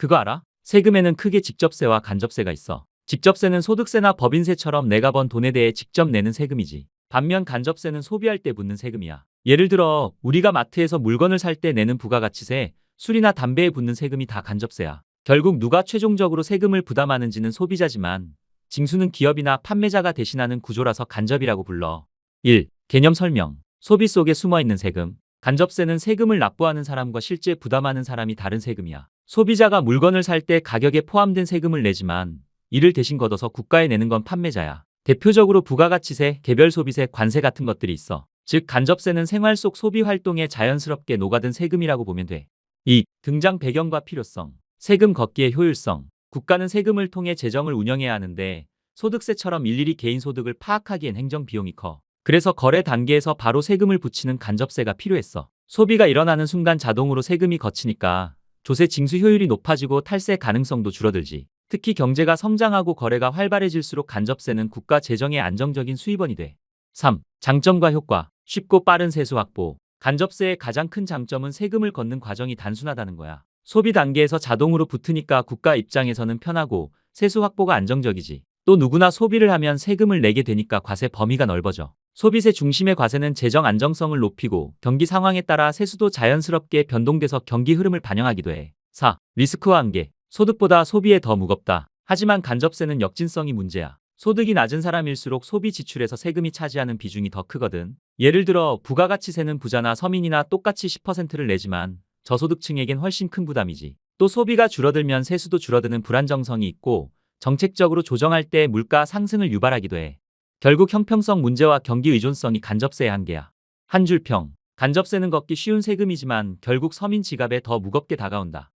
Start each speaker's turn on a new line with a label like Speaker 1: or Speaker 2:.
Speaker 1: 그거 알아? 세금에는 크게 직접세와 간접세가 있어. 직접세는 소득세나 법인세처럼 내가 번 돈에 대해 직접 내는 세금이지. 반면 간접세는 소비할 때 붙는 세금이야. 예를 들어 우리가 마트에서 물건을 살 때 내는 부가가치세, 술이나 담배에 붙는 세금이 다 간접세야. 결국 누가 최종적으로 세금을 부담하는지는 소비자지만 징수는 기업이나 판매자가 대신하는 구조라서 간접이라고 불러. 1. 개념 설명. 소비 속에 숨어 있는 세금. 간접세는 세금을 납부하는 사람과 실제 부담하는 사람이 다른 세금이야. 소비자가 물건을 살 때 가격에 포함된 세금을 내지만 이를 대신 걷어서 국가에 내는 건 판매자야. 대표적으로 부가가치세, 개별 소비세, 관세 같은 것들이 있어. 즉 간접세는 생활 속 소비 활동에 자연스럽게 녹아든 세금이라고 보면 돼. 2. 등장 배경과 필요성. 세금 걷기의 효율성. 국가는 세금을 통해 재정을 운영해야 하는데 소득세처럼 일일이 개인 소득을 파악하기엔 행정 비용이 커. 그래서 거래 단계에서 바로 세금을 붙이는 간접세가 필요했어. 소비가 일어나는 순간 자동으로 세금이 거치니까 조세 징수 효율이 높아지고 탈세 가능성도 줄어들지. 특히 경제가 성장하고 거래가 활발해질수록 간접세는 국가 재정의 안정적인 수입원이 돼. 3. 장점과 효과. 쉽고 빠른 세수 확보. 간접세의 가장 큰 장점은 세금을 걷는 과정이 단순하다는 거야. 소비 단계에서 자동으로 붙으니까 국가 입장에서는 편하고 세수 확보가 안정적이지. 또 누구나 소비를 하면 세금을 내게 되니까 과세 범위가 넓어져. 소비세 중심의 과세는 재정 안정성을 높이고 경기 상황에 따라 세수도 자연스럽게 변동돼서 경기 흐름을 반영하기도 해. 4. 리스크와 한계. 소득보다 소비에 더 무겁다. 하지만 간접세는 역진성이 문제야. 소득이 낮은 사람일수록 소비 지출에서 세금이 차지하는 비중이 더 크거든. 예를 들어 부가가치세는 부자나 서민이나 똑같이 10%를 내지만 저소득층에겐 훨씬 큰 부담이지. 또 소비가 줄어들면 세수도 줄어드는 불안정성이 있고 정책적으로 조정할 때 물가 상승을 유발하기도 해. 결국 형평성 문제와 경기 의존성이 간접세의 한계야. 한 줄 평. 간접세는 걷기 쉬운 세금이지만 결국 서민 지갑에 더 무겁게 다가온다.